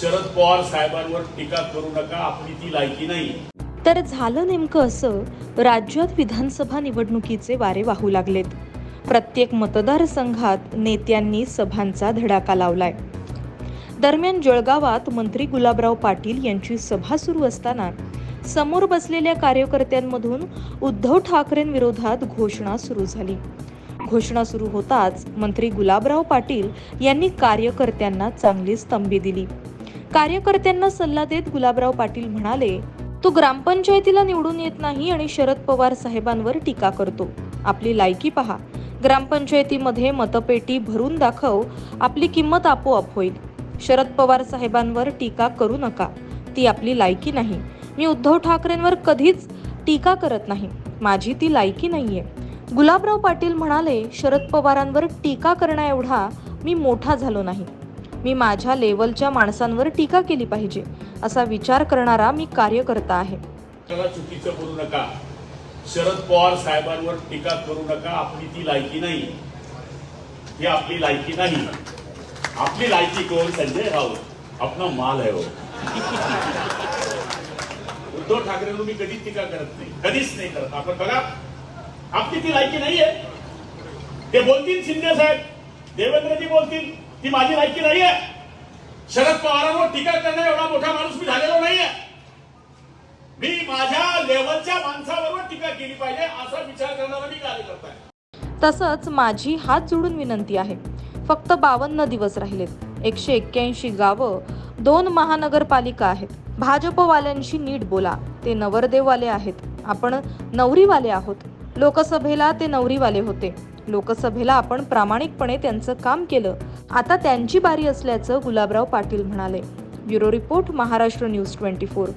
शरद पवार साहेबांवर टीका करू नका आपली ती लायकी नाही. तर झालं नेमकं असं राज्यात विधानसभा निवडणुकीचे वारे वाहू लागलेत. प्रत्येक मतदारसंघात नेत्यांनी सभांचा धडाका लावलाय. दरम्यान जळगावात मंत्री गुलाबराव पाटील यांची सभा सुरू असताना समोर बसलेल्या कार्यकर्त्यांमधून उद्धव ठाकरेंविरोधात घोषणा सुरू झाली. घोषणा सुरू होताच मंत्री गुलाबराव पाटील यांनी कार्यकर्त्यांना चांगली स्तंभी दिली. कार्यकर्त्यांना सल्ला देत गुलाबराव पाटील म्हणाले तो ग्रामपंचायतीला निवडून येत नाही आणि शरद पवार साहेबांवर टीका करतो. आपली लायकी पहा. ग्रामपंचायतीमध्ये मतपेटी भरून दाखव. आपली किंमत आपोआप होईल. शरद पवार साहेबांवर टीका करू नका. ती आपली लायकी नाही. मी उद्धव ठाकरेंवर कधीच टीका करत नाही. माझी ती लायकी नाहीये. गुलाबराव पाटील म्हणाले शरद पवारांवर टीका करण्याएवढा मी मोठा झालो नाही. मी माझ्या लेवलच्या माणसांवर टीका केली पाहिजे असा विचार करणारा मी कार्यकर्ता आहे. चुकीचं करू नका. शरद पवार साहेबांवर टीका करू नका आपली ती लायकी नाही. ही आपली लायकी नाही. आपली लायकी कोण? संजय राऊत. अपना माल आहे हो. उद्धव ठाकरेंवर मी कधीच टीका करत नाही. कधीच नाही करत. आपण बघा आपली ती लायकी नाहीये. ते बोलतील शिंदे साहेब. देवेंद्रजी बोलतील. ती माझी लायकी नाहीये. शरद पवारांवर टीका करणं एवढा मोठा माणूस मी झालेलो नाहीये. मी माझ्या लेवलच्या माणसाबरोबर टीका केली पाहिजे असा विचार करणारा मी कार्यकर्ता आहे. तसंच माझी हात जोडून विनंती आहे. फक्त बावन्न दिवस राहिलेत. एकशे एक्क्याऐंशी गावं दोन महानगरपालिका आहेत. भाजपवाल्यांशी नीट बोला. ते नवरदेववाले आहेत. आपण नवरीवाले आहोत. लोकसभेला ते नवरीवाले होते. लोकसभेला आपण प्रामाणिकपणे त्यांचं काम केलं. आता त्यांची बारी असल्याचं गुलाबराव पाटील म्हणाले. Bureau report Maharashtra news twenty four.